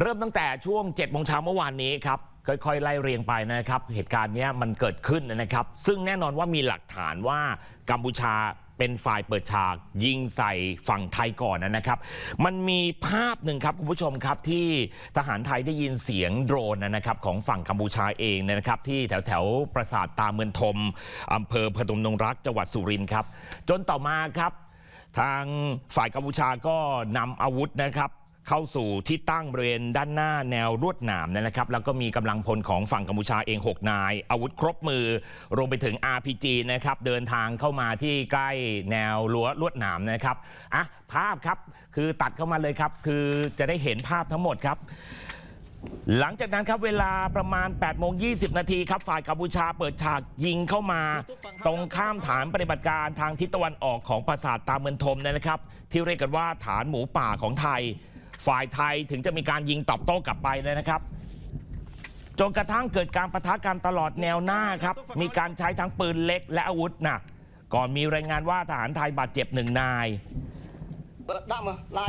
เริ่มตั้งแต่ช่วง7โมงเช้าเมื่อวานนี้ครับค่อยๆไล่เรียงไปนะครับ เหตุการณ์นี้มันเกิดขึ้นนะครับ ซึ่งแน่นอนว่ามีหลักฐานว่ากัมพูชาเป็นฝ่ายเปิดฉาก ยิงใส่ฝั่งไทยก่อนนะครับ มันมีภาพหนึ่งครับคุณผู้ชมครับที่ทหารไทยได้ยินเสียงโดรนนะครับของฝั่งกัมพูชาเองนะครับที่แถวแถวๆปราสาทตาเมืองทมอำเภอพนมดงรักจังหวัดสุรินทร์ครับ จนต่อมาครับ ทางฝ่ายกัมพูชาก็นำอาวุธนะครับ เข้าสู่ที่ตั้งบริเวณด้านหน้าแนวลวดหนามนะครับ แล้วก็มีกำลังพลของฝั่งกัมพูชาเอง 6 นาย อาวุธครบมือ รวมไปถึง RPG นะครับ เดินทางเข้ามาที่ใกล้แนวรั้วลวดหนามนะครับอะภาพครับคือตัดเข้ามาเลยครับ คือจะได้เห็นภาพทั้งหมดครับหลังจากนั้นครับเวลาประมาณ 8 โมง 20 นาทีครับ ฝ่ายกัมพูชาเปิดฉากยิงเข้ามา ตรงข้ามฐานปฏิบัติการทางทิศตะวันออกของปราสาทตาเมืองทมนะครับ ที่เรียกกันว่าฐานหมูป่าของไทย ฝ่ายไทยถึงจะมีการยิงตอบโต้กลับไปเลยนะครับจนกระทั่งเกิดการประทะกันตลอดแนวหน้าครับ มีการใช้ทั้งปืนเล็กและอาวุธหนัก ก่อนมีรายงานว่าทหารไทยบาดเจ็บหนึ่งนาย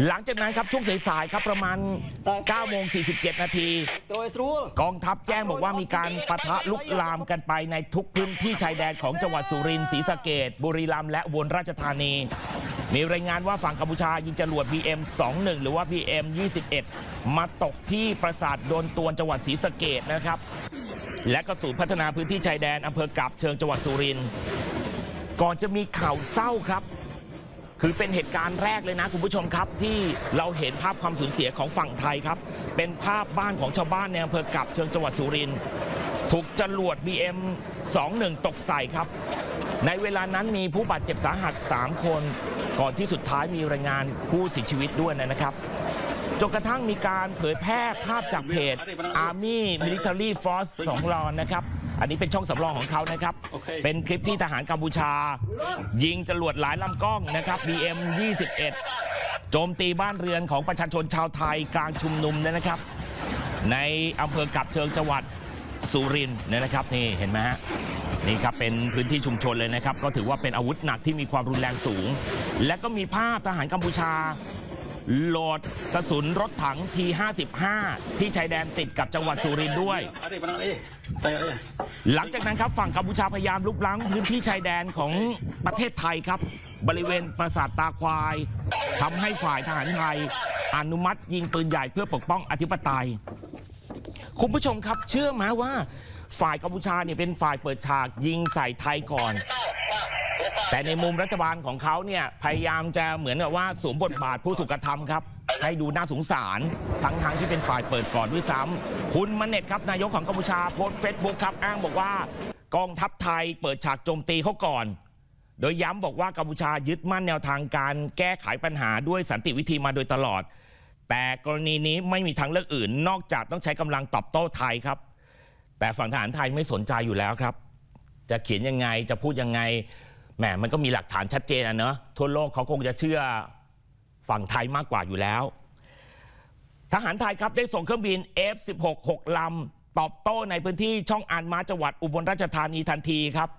หลังจากนั้นครับช่วงสายๆครับประมาณ9โมง47 นาที กองทัพแจ้งบอกว่ามีการประทะลุกลามกันไปในทุกพื้นที่ชายแดนของจังหวัดสุรินทร์ศรีสะเกดบุรีรัมย์และวนราชธานี มีรายงานว่าฝั่งกัมพูชายิงจรวด PM 21 หรือว่า PM 21 มาตกที่ปราสาทโดนตวนจังหวัดศรีสะเกดนะครับ และก็ศูนย์พัฒนาพื้นที่ชายแดนอำเภอกาบเชิงจังหวัดสุรินทร์ก่อนจะมีข่าวเศร้าครับ คือเป็นเหตุการณ์แรกเลยนะคุณผู้ชมครับ ที่เราเห็นภาพความสูญเสียของฝั่งไทยครับ เป็นภาพบ้านของชาวบ้านในอำเภอกับเชิงจังหวัดสุรินทร์ถูกจรวด BM 21 ตกใส่ครับ ในเวลานั้นมีผู้บาดเจ็บสาหัส 3 คน ก่อนที่สุดท้ายมีรายงานผู้เสียชีวิตด้วยนะครับจนกระทั่งมีการเผยแพร่ภาพจากเพจ Army Military Force สองรอนนะครับ อันนี้เป็นช่องสำรองของเขานะครับ เป็นคลิปที่ทหารกัมพูชา ยิงจรวดหลายลำกล้องนะครับ BM 21 โจมตีบ้านเรือนของประชาชนชาวไทยกลางชุมนุมนะครับ ในอำเภอกับเชิงจังหวัดสุรินทร์เนี่ยนะครับนี่เห็นไหมฮะ นี่ครับเป็นพื้นที่ชุมชนเลยนะครับ ก็ถือว่าเป็นอาวุธหนักที่มีความรุนแรงสูง และก็มีภาพทหารกัมพูชาโหลดกระสุนรถถังที55ที่ชายแดนติดกับจังหวัดสุรินทร์ด้วย หลังจากนั้นครับฝั่งกัมพูชาพยายามลุกล้งพื้นที่ชายแดนของประเทศไทยครับ บริเวณปราสาทตาควาย ทำให้ฝ่ายทหารไทย อนุมัติยิงปืนใหญ่เพื่อปกป้องอธิปไตย คุณผู้ชมครับเชื่อไหมว่า ฝ่ายกัมพูชาเนี่ยเป็นฝ่ายเปิดฉากยิงใส่ไทยก่อน แต่ในมุมรัฐบาลของเขาเนี่ยพยายามจะเหมือนกับว่าสวมบทบาทผู้ถูกกระทำครับ ให้ดูน่าสงสารทั้งทงที่เป็นฝ่ายเปิดก่อนด้วยซ้ำคุณมันเน็ตครับนายกของกัมพูชาโพสต์เฟซบุ๊กครับอ้างบอกว่ากองทัพไทยเปิดฉากโจมตีเขาก่อน โดยย้ำบอกว่ากัมพูชายึดมั่นแนวทางการแก้ไขปัญหาด้วยสันติวิธีมาโดยตลอด แต่กรณีนี้ไม่มีทางเลือกอื่น นอกจากต้องใช้กำลังตอบโต้ไทยครับ แต่ฝั่งทหารไทยไม่สนใจอยู่แล้วครับ จะเขียนยังไงจะพูดยังไงแหมมันก็มีหลักฐานชัดเจนอะเนอะทั่วโลกเขาคงจะเชื่อฝั่งไทยมากกว่าอยู่แล้ว ทหารไทยครับได้ส่งเครื่องบิน F16 6ลำตอบโต้ในพื้นที่ช่องอานมาจังหวัดอุบลราชธานีทันทีครับ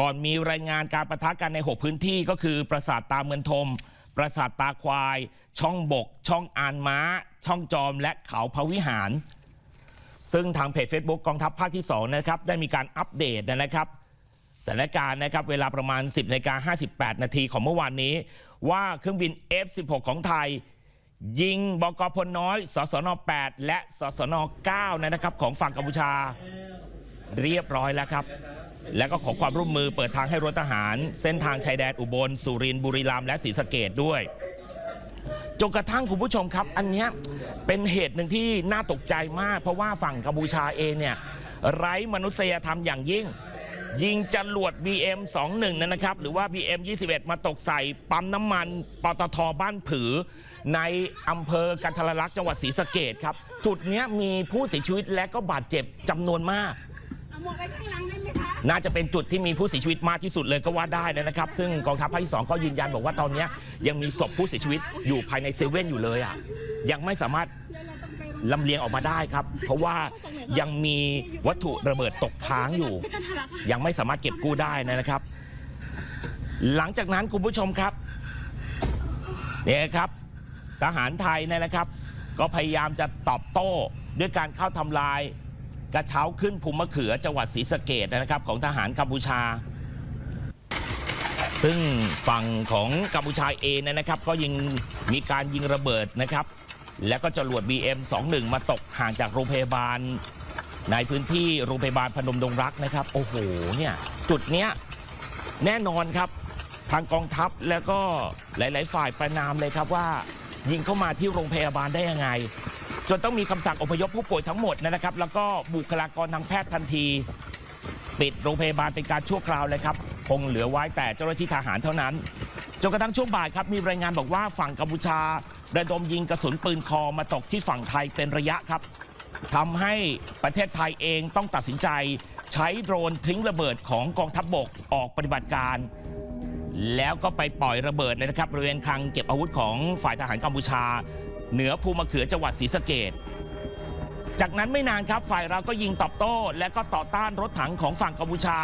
ก่อนมีรายงานการประทะกันใน 6 พื้นที่ก็คือปราสาทตาเมืองทม ปราสาทตาควาย ช่องบก ช่องอานม้า ช่องจอมและเขาพระวิหาร ซึ่งทางเพจ Facebook กองทัพภาคที่ 2 นะครับ ได้มีการอัปเดตนะครับสถานการณ์นะครับ เวลาประมาณ 10นาฬิกา58 นาทีของเมื่อวานนี้ ว่าเครื่องบิน F16 ของไทย ยิงบกพลน้อย สสน 8 และสสน 9 นะครับ ของฝั่งกัมพูชาเรียบร้อยแล้วครับ แล้วก็ขอความร่วมมือเปิดทางให้รถทหาร เส้นทางชายแดนอุบล สุรินทร์บุรีรัมย์และศรีสะเกดด้วย จนกระทั่งคุณผู้ชมครับ อันนี้เป็นเหตุหนึ่งที่น่าตกใจมาก เพราะว่าฝั่งกัมพูชาเองเนี่ยไร้มนุษยธรรมอย่างยิ่ง ยิงจรวด BM 21 นั่นนะครับ หรือว่า BM 21 มาตกใส่ปั๊มน้ำมันปตทบ้านผือ ในอำเภอกันทรลักษณ์จังหวัดศรีสะเกดครับ จุดนี้มีผู้เสียชีวิตและก็บาดเจ็บจำนวนมาก เอาหมวกไปข้างหลังได้ไหมคะ น่าจะเป็นจุดที่มีผู้เสียชีวิตมากที่สุดเลยก็ว่าได้นะครับ ซึ่งกองทัพภาคที่2ก็ยืนยันบอกว่าตอนนี้ยังมีศพผู้เสียชีวิตอยู่ภายในเซเว่นอยู่เลยอะยังไม่สามารถเดี๋ยวเราต้องไปลำเลียงออกมาได้ครับ เพราะว่ายังมีวัตถุระเบิดตกค้างอยู่ ยังไม่สามารถเก็บกู้ได้นะครับ หลังจากนั้นคุณผู้ชมครับเนี่ยครับทหารไทยเนี่ยนะครับ ก็พยายามจะตอบโต้ด้วยการเข้าทำลาย กระเช้าขึ้นภูมิมะเขือจังหวัดศรีสะเกดนะครับ ของทหารกัมพูชา ซึ่งฝั่งของกัมพูชาเองนยนะครับ ก็ยิงมีการยิงระเบิดนะครับ แล้วก็จรวด BM21 มาตกห่างจากโรงพยาบาล ในพื้นที่โรงพยาบาลพนมดงรักนะครับ โอ้โหเนี่ยจุดเนี้ยแน่นอนครับทางกองทัพแล้วก็หลาย ๆ ฝ่ายประนามเลยครับว่า ยิงเข้ามาที่โรงพยาบาลได้ยังไง จนต้องมีคำสั่งอพยพผู้ป่วยทั้งหมดนะครับ แล้วก็บุคลากรทางแพทย์ทันที ปิดโรงพยาบาลเป็นการชั่วคราวเลยครับคงเหลือไว้แต่เจ้าหน้าที่ทหารเท่านั้นจนกระทั่งช่วงบ่ายครับมีรายงานบอกว่าฝั่งกัมพูชาระดมยิงกระสุนปืนคอมาตกที่ฝั่งไทยเป็นระยะครับทำให้ประเทศไทยเองต้องตัดสินใจ ใช้โดรนทิ้งระเบิดของกองทัพบบกออกปฏิบัติการ แล้วก็ไปปล่อยระเบิดเลยนะครับบริเวณคลังเก็บอาวุธของฝ่ายทหารกัมพูชา เหนือภูมะเขือจังหวัดศรีสะเกดจากนั้นไม่นานครับฝ่ายเราก็ยิงตอบโต้ และก็ต่อต้านรถถังของฝั่งกัมพูชา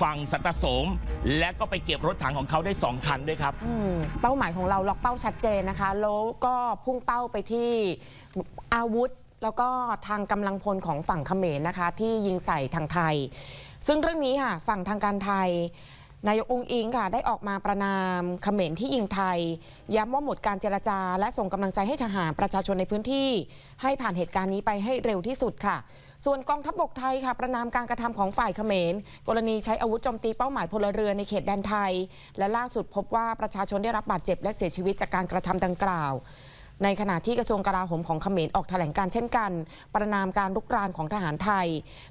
ฝั่งสัตสม และก็ไปเก็บรถถังของเขาได้สองคันด้วยครับ อืมเป้าหมายของเราล็อกเป้าชัดเจนนะคะ แล้วก็พุ่งเป้าไปที่อาวุธ แล้วก็ทางกำลังพลของฝั่งเขมรนะคะ ที่ยิงใส่ทางไทย ซึ่งเรื่องนี้ค่ะฝั่งทางการไทย นายกองอิงค่ะได้ออกมาประนามเขมรที่ยิงไทย ย้ำว่าหมดการเจรจา และส่งกำลังใจให้ทหารประชาชนในพื้นที่ ให้ผ่านเหตุการณ์นี้ไปให้เร็วที่สุดค่ะ ส่วนกองทัพบกไทยค่ะ ประนามการกระทำของฝ่ายเขมร กรณีใช้อาวุธโจมตีเป้าหมายพลเรือนในเขตแดนไทย และล่าสุดพบว่าประชาชนได้รับบาดเจ็บและเสียชีวิตจากการกระทำดังกล่าวในขณะที่กระทรวงกลาโหมของเขมรออกแถลงการเช่นกัน ประนามการลุกรานของทหารไทย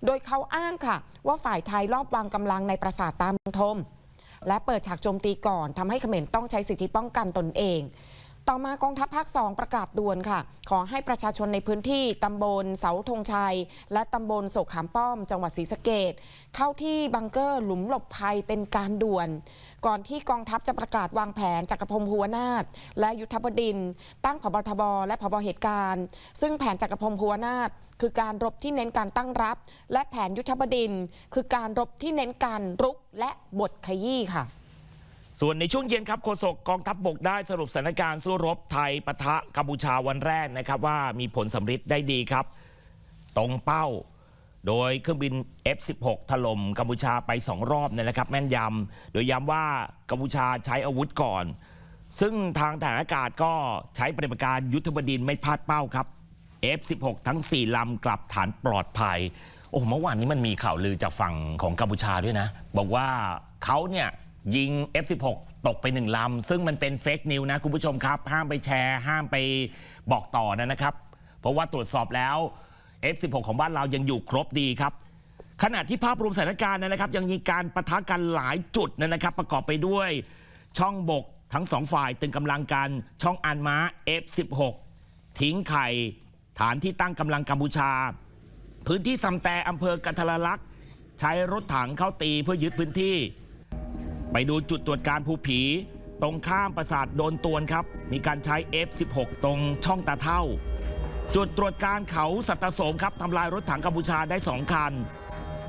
โดยเขาอ้างค่ะ ว่าฝ่ายไทยรอบวางกำลังในปราสาทตามมืองทม และเปิดฉากโจมตีก่อนทำให้เขมรต้องใช้สิทธิป้องกันตนเอง ต่อมากองทัพภาค 2 ประกาศด่วนค่ะ ขอให้ประชาชนในพื้นที่ตำบลเสาธงชัย และตำบลโศกขามป้อม จังหวัดศรีสะเกดเข้าที่บังเกอร์หลุมหลบภัยเป็นการด่วน ก่อนที่กองทัพจะประกาศวางแผนจักรพงศ์ภูวนาถและยุทธบดิน ตั้งผบทบและผบเหตุการณ์ ซึ่งแผนจักรพงศ์ภูวนาถคือการรบที่เน้นการตั้งรับ และแผนยุทธบดิน คือการรบที่เน้นการรุกและบทขยี้ค่ะ ส่วนในช่วงเย็นครับโฆษกกองทัพบบกได้สรุปสถานการณ์สู้รบไทยปะทะกัมพูชาวันแรกนะครับว่ามีผลสำฤทธิ์ได้ดีครับ ตรงเป้า โดยเครื่องบิน F16 ถล่มกัมพูชาไป 2 รอบเนี่ยนะครับ แม่นยำโดยย้ำว่ากัมพูชาใช้อาวุธก่อน ซึ่งทางทหารอากาศก็ใช้ปฏิบัติการยุทธบดินทร์ไม่พลาดเป้าครับ F16 ทั้ง 4 ลำกลับฐานปลอดภัยโอ้โหเมื่อวานนี้มันมีข่าวลือจากฝั่งของกัมพูชาด้วยนะ บอกว่าเขาเนี่ย ยิง F16 ตกไปหนึ่งลำ ซึ่งมันเป็นเฟกนิวนะคุณผู้ชมครับ ห้ามไปแชร์ ห้ามไปบอกต่อนะครับ เพราะว่าตรวจสอบแล้ว F16 ของบ้านเรายังอยู่ครบดีครับ ขณะที่ภาพรวมสถานการณ์นะครับ ยังมีการประทะกันหลายจุดนะครับ ประกอบไปด้วยช่องบกทั้งสองฝ่ายตึงกำลังกันช่องอันม้า F16 ทิ้งไข่ฐานที่ตั้งกำลังกัมพูชา พื้นที่ซำแต่อำเภอกันทรลักษณ์ใช้รถถังเข้าตีเพื่อยึดพื้นที่ ไปดูจุดตรวจการภูผี ตรงข้ามปราสาทโดนตวนครับ มีการใช้ F16 ตรงช่องตาเท่า จุดตรวจการเขาสัตโสมครับทำลายรถถังกัมพูชาได้สองคัน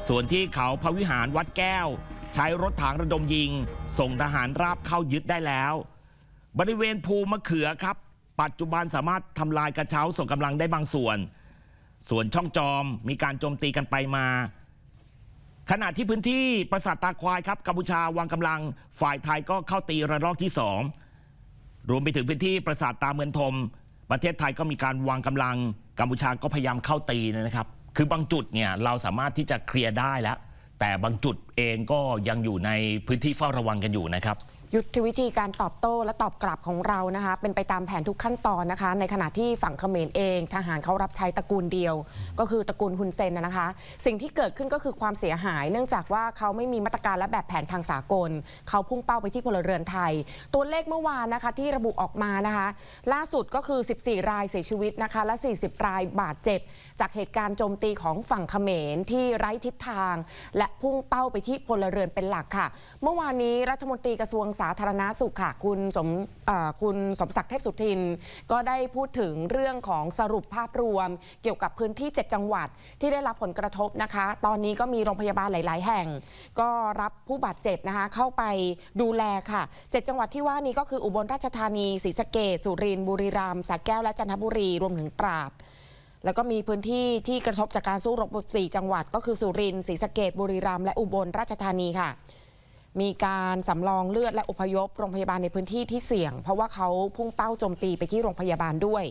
ส่วนที่เขาพระวิหารวัดแก้ว ใช้รถถังระดมยิง ส่งทหารราบเข้ายึดได้แล้ว บริเวณภูมะเขือครับ ปัจจุบันสามารถทำลายกระเช้าส่งกำลังได้บางส่วน ส่วนช่องจอมมีการโจมตีกันไปมา ขณะที่พื้นที่ปราสาทตาควายครับกัมพูชาวางกำลังฝ่ายไทยก็เข้าตีระลอกที่สองรวมไปถึงพื้นที่ปราสาทตาเมืองทม ประเทศไทยก็มีการวางกำลังกัมพูชาก็พยายามเข้าตีนะครับ คือบางจุดเนี่ยเราสามารถที่จะเคลียร์ได้แล้ว แต่บางจุดเองก็ยังอยู่ในพื้นที่เฝ้าระวังกันอยู่นะครับ ยุทธวิธีการตอบโต้และตอบกลับของเรานะคะ เป็นไปตามแผนทุกขั้นตอนนะคะ ในขณะที่ฝั่งเขมรเอง ทหารเขารับใช้ตระกูลเดียว ก็คือตระกูลฮุนเซนนะคะ สิ่งที่เกิดขึ้นก็คือความเสียหาย เนื่องจากว่าเขาไม่มีมาตรการและแบบแผนทางสากล เขาพุ่งเป้าไปที่พลเรือนไทย ตัวเลขเมื่อวานนะคะที่ระบุออกมานะคะ ล่าสุดก็คือ 14 รายเสียชีวิตนะคะและ 40 รายบาดเจ็บ จากเหตุการณ์โจมตีของฝั่งเขมรที่ไร้ทิศทาง และพุ่งเป้าไปที่พลเรือนเป็นหลักค่ะ เมื่อวานนี้รัฐมนตรีกระทรวงสาธารณาสุขค่ะคุณสมคุณสมศักดิ์เทพสุทิน ก็ได้พูดถึงเรื่องของสรุปภาพรวม เกี่ยวกับพื้นที่ 7 จังหวัดที่ได้รับผลกระทบนะคะ ตอนนี้ก็มีโรงพยาบาลหลาย ๆ แห่ง ก็รับผู้บาดเจ็บนะคะเข้าไปดูแลค่ะ 7 จังหวัดที่ว่านี้ก็คืออุบลราชธานีศรีสะเกษสุรินทร์บุรีรัมย์สระแก้วและจันทบุรีรวมถึงตราดแล้วก็มีพื้นที่ที่กระทบจากการสู้รบสี่จังหวัด ก็คือสุรินทร์ศรีสะเกษบุรีรัมย์และอุบลราชธานีค่ะ มีการสำรองเลือดและอพยพโรงพยาบาลในพื้นที่ที่เสี่ยง เพราะว่าเขาพุ่งเป้าโจมตีไปที่โรงพยาบาลด้วย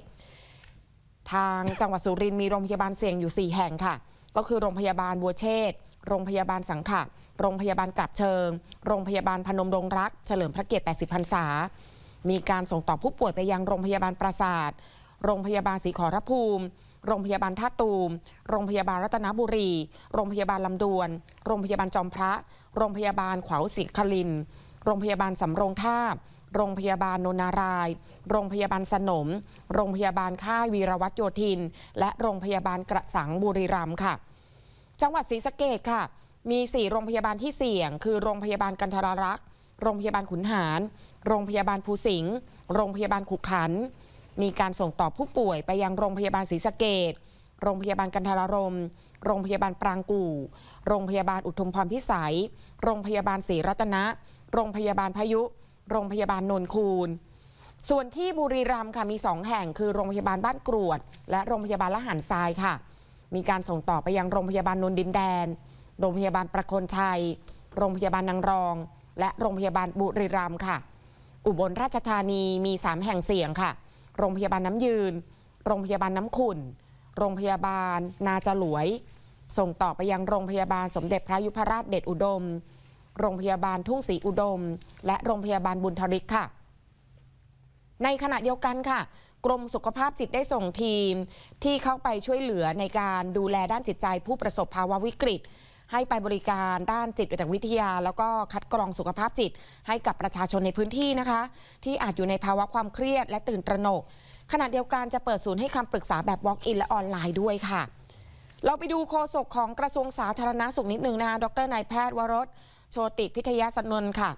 ทางจังหวัดสุรินทร์มีโรงพยาบาลเสี่ยงอยู่ 4 แห่งค่ะ ก็คือโรงพยาบาลบัวเชษโรงพยาบาลสังขะโรงพยาบาลกลับเชิง โรงพยาบาลพนมดงรัก เฉลิมพระเกียรติ 80 พรรษา มีการส่งต่อผู้ป่วยไปยังโรงพยาบาลปราสาท โรงพยาบาลศรีขอรภูมิ โรงพยาบาลท่าตูม โรงพยาบาลรัตนบุรี โรงพยาบาลลำดวน โรงพยาบาลจอมพระ โรงพยาบาลขวาวศรีคลิน โรงพยาบาลสำโรงท่าบโรงพยาบาลโนนาราย โรงพยาบาลสนม โรงพยาบาลค่ายวีรวัตโยธิน และโรงพยาบาลกระสังบุรีรัมย์ค่ะ จังหวัดศรีสะเกดค่ะ มี 4 โรงพยาบาลที่เสี่ยง คือโรงพยาบาลกันทรรักษ์ โรงพยาบาลขุนหาร โรงพยาบาลภูสิงห์ โรงพยาบาลขุขันธ์ มีการส่งต่อผู้ป่วยไปยังโรงพยาบาลศรีสะเกดโรงพยาบาลกันทรารม โรงพยาบาลปรางกู่ โรงพยาบาลอุทุมพรพิสัย โรงพยาบาลศรีรัตนะ โรงพยาบาลพายุ โรงพยาบาลนนคูน ส่วนที่บุรีรัมย์ค่ะมี 2 แห่งคือโรงพยาบาลบ้านกรวด และโรงพยาบาลละหันทรายค่ะ มีการส่งต่อไปยังโรงพยาบาลนนดินแดน โรงพยาบาลประโคนชัย โรงพยาบาลนางรอง และโรงพยาบาลบุรีรัมย์ค่ะ อุบลราชธานีมี 3 แห่งเสี่ยงค่ะ โรงพยาบาลน้ำยืน โรงพยาบาลน้ำขุ่น โรงพยาบาล นาจลวย ส่งต่อไปยังโรงพยาบาลสมเด็จพระยุพราชเดชอุดม โรงพยาบาลทุ่งศรีอุดม และโรงพยาบาลบุญทริกค่ะ ในขณะเดียวกันค่ะ กรมสุขภาพจิตได้ส่งทีม ที่เข้าไปช่วยเหลือในการดูแลด้านจิตใจผู้ประสบภาวะวิกฤต ให้ไปบริการด้านจิตวิทยา แล้วก็คัดกรองสุขภาพจิต ให้กับประชาชนในพื้นที่นะคะ ที่อาจอยู่ในภาวะความเครียดและตื่นตระหนก ขณะเดียวกันจะเปิดศูนย์ให้คำปรึกษาแบบ Walk-in และออนไลน์ด้วยค่ะ เราไปดูโฆษกของกระทรวงสาธารณาสุขนิดนึงนะคะดรนายแพทย์วรสโชติพิทยาสนนท์ค่ะ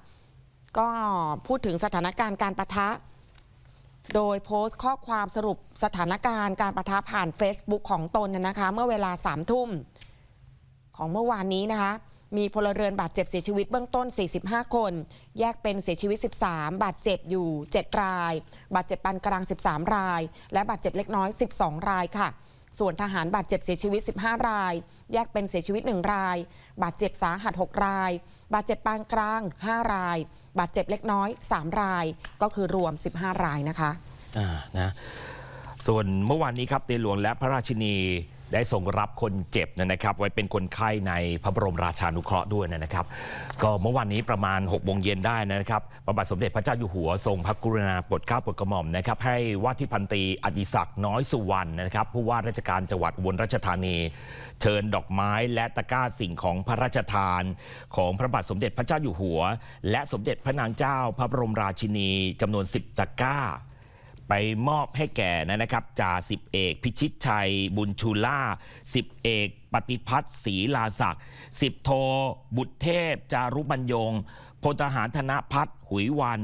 ก็พูดถึงสถานการณ์การประทะโดยโพสต์ข้อความสรุปสถานการณ์การประทะผ่าน Facebook ของตนนะนะคะ เมื่อเวลา3ามทุ่ม ของเมื่อวานนี้นะคะ มีพลเรือนบาดเจ็บเสียชีวิตเบื้องต้น 45 คน แยกเป็นเสียชีวิต 13 บาดเจ็บอยู่ 7 ราย บาดเจ็บปานกลาง 13 ราย และบาดเจ็บเล็กน้อย 12 รายค่ะส่วนทหารบาดเจ็บเสียชีวิต 15 ราย แยกเป็นเสียชีวิต 1 ราย บาดเจ็บสาหัส 6 ราย บาดเจ็บปานกลาง 5 ราย บาดเจ็บเล็กน้อย 3 ราย ก็คือรวม 15 รายนะคะ อ่า นะ ส่วนเมื่อวานนี้ครับในหลวงและพระราชินี ได้ส่งรับคนเจ็บนะครับ ไว้เป็นคนไข้ในพระบรมราชานุเคราะห์ด้วยนะครับ ก็เมื่อวานนี้ประมาณ6กโมงเย็นได้นะครับพระบาทสมเด็จพระเจ้าอยู่หัวทรงพระกรุณาโปรดเกล้าโปรดกระหม่อมนะครับ ให้ว่าที่พันตีอดิศักดิ์น้อยสุวรรณนะครับ ผู้ว่าราชการจังหวัดอุบลราชธานี เชิญดอกไม้และตะกร้าสิ่งของพระราชทาน ของพระบาทสมเด็จพระเจ้าอยู่หัว และสมเด็จพระนางเจ้า พระบรมราชินีจำนวน 10 ตะกร้า ไปมอบให้แก่นะครับจ่าสิบเอก พิชิตชัย บุญชูล่าสิบเอกปฏิพัฒน์ศรีลาศักดิ์สิบโท บุตรเทพ จารุบรรยงพลทหารธนพัฒน์หุยวัน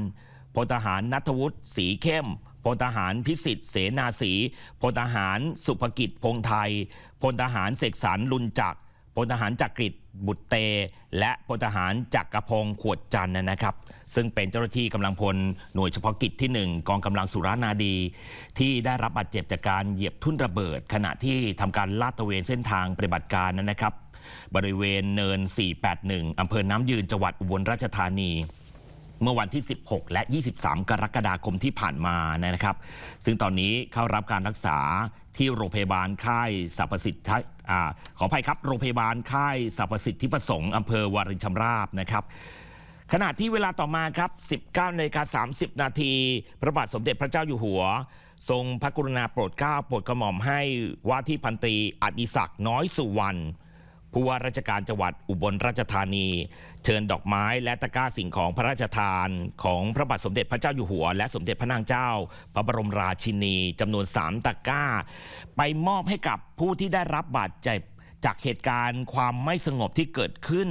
พลทหารนัทวุฒิศรีเข้มพลทหารพิสิทธิ์เสนาศีพลทหารสุภกิจพงไทยพลทหารเสกสรรลุนจักรพลทหารจักริด บุตรเต และพลทหารจักรพงศ์ขวดจันทร์นะครับ ซึ่งเป็นเจ้าหน้าที่กำลังพลหน่วยเฉพาะกิจที่ 1 กองกำลังสุรานาดี ที่ได้รับบาดเจ็บจากการเหยียบทุ่นระเบิด ขณะที่ทำการลาดตระเวนเส้นทางปฏิบัติการนั้นนะครับ บริเวณเนิน 481 อำเภอน้ำยืนจังหวัดอุบลราชธานีเมื่อวันที่ 16 และ 23 กรกฎาคมที่ผ่านมานะครับ ซึ่งตอนนี้เข้ารับการรักษาที่โรงพยาบาลค่ายสรรพสิทธิ อขออภัยครับ โรงพยาบาลค่ายสรรพสิทธิประสงค์อำเภอวารินชำราบนะครับขณะที่เวลาต่อมาครับ 19นาฬิกา30 นาที พระบาทสมเด็จพระเจ้าอยู่หัว ทรงพระกรุณาโปรดเกล้าโปรดกระหม่อมให้ว่าที่พันตรีอดิศักดิ์น้อยสุวรรณ ผู้ว่าราชการจังหวัดอุบลราชธานี เชิญดอกไม้และตะกร้าสิ่งของพระราชทาน ของพระบาทสมเด็จพระเจ้าอยู่หัว และสมเด็จพระนางเจ้า พระบรมราชินีจำนวน 3 ตะกร้า ไปมอบให้กับผู้ที่ได้รับบาดเจ็บจากเหตุการณ์ความไม่สงบที่เกิดขึ้น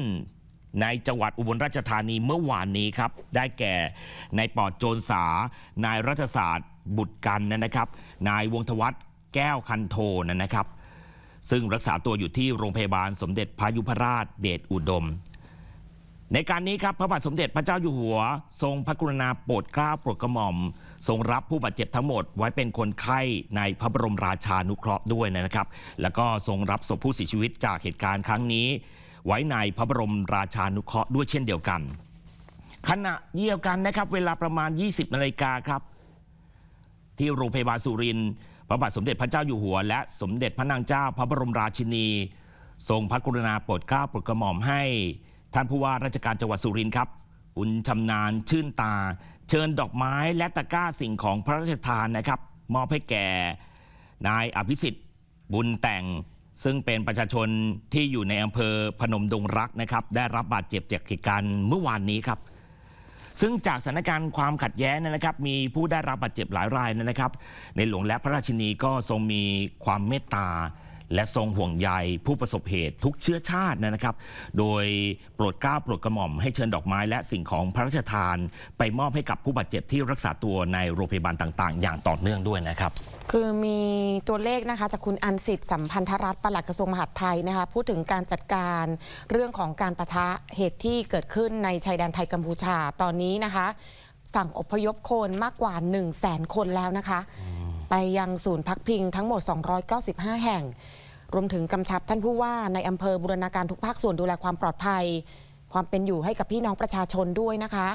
ในจังหวัดอุบลราชธานีเมื่อวานนี้ครับ ได้แก่นายปอดโจรสา นายรัฐศาสตร์บุตรกันนะครับ นายวงธวัฒน์แก้วคันโทนะครับ ซึ่งรักษาตัวอยู่ที่โรงพยาบาลสมเด็จพระยุพราชเดชอุดม ในการนี้ครับพระบาทสมเด็จพระเจ้าอยู่หัว ทรงพระกรุณาโปรดเกล้าโปรดกระหม่อม ทรงรับผู้บาดเจ็บทั้งหมดไว้เป็นคนไข้ในพระบรมราชานุเคราะห์ด้วยนะครับ แล้วก็ทรงรับศพผู้เสียชีวิตจากเหตุการณ์ครั้งนี้ ไว้ในพระบรมราชานุเคราะห์ด้วยเช่นเดียวกัน ขณะเดียวกันนะครับ เวลาประมาณ 20นาฬิกาครับ ที่โรงพยาบาลสุรินทร์ พระบาทสมเด็จพระเจ้าอยู่หัว และสมเด็จพระนางเจ้าพระบรมราชินี ทรงพระกรุณาโปรดเกล้าโปรดกระหม่อมให้ ท่านผู้ว่าราชการจังหวัดสุรินทร์ครับคุณชำนาญชื่นตา เชิญดอกไม้และตะกร้าสิ่งของพระราชทานนะครับ มอบให้แก่ นายอภิสิทธิ์ บุญแต่ง ซึ่งเป็นประชาชนที่อยู่ในอำเภอพนมดงรักนะครับ ได้รับบาดเจ็บจากเหตุการณ์เมื่อวานนี้ครับ ซึ่งจากสถานการณ์ความขัดแย้งนยนะครับ มีผู้ได้รับบาดเจ็บหลายรายนะครับ ในหลวงและพระราชินีก็ทรงมีความเมตตา และทรงห่วงใยผู้ประสบเหตุทุกเชื้อชาตินะครับ โดยโปรดเกล้าโปรดกระหม่อมให้เชิญดอกไม้และสิ่งของพระราชทาน ไปมอบให้กับผู้บาดเจ็บที่รักษาตัวในโรงพยาบาลต่าง ๆ อย่างต่อเนื่องด้วยนะครับ คือมีตัวเลขนะคะจากคุณอันสิทธิ์สัมพันธรัตน์ปลัดกระทรวงมหาดไทยนะคะพูดถึงการจัดการเรื่องของการประทะเหตุที่เกิดขึ้นในชายแดนไทยกัมพูชาตอนนี้นะคะ สั่งอพยพคนมากกว่า 1 0 0 0 0แสนคนแล้วนะคะ ไปยังศูนย์พักพิงทั้งหมด 295 แห่ง รวมถึงกำชับท่านผู้ว่าในอำเภอบูรณาการทุกภาคส่วนดูแลความปลอดภัย ความเป็นอยู่ให้กับพี่น้องประชาชนด้วยนะคะ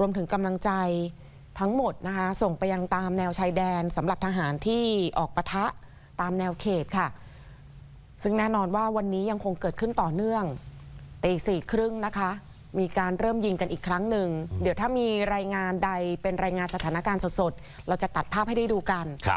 รวมถึงกำลังใจทั้งหมดนะคะ ส่งไปยังตามแนวชายแดนสำหรับทหารที่ออกปะทะตามแนวเขตค่ะ ซึ่งแน่นอนว่าวันนี้ยังคงเกิดขึ้นต่อเนื่องตีสี่ครึ่งนะคะ มีการเริ่มยิงกันอีกครั้งหนึ่ง เดี๋ยวถ้ามีรายงานใดเป็นรายงานสถานการณ์สดๆ เราจะตัดภาพให้ได้ดูกันครับ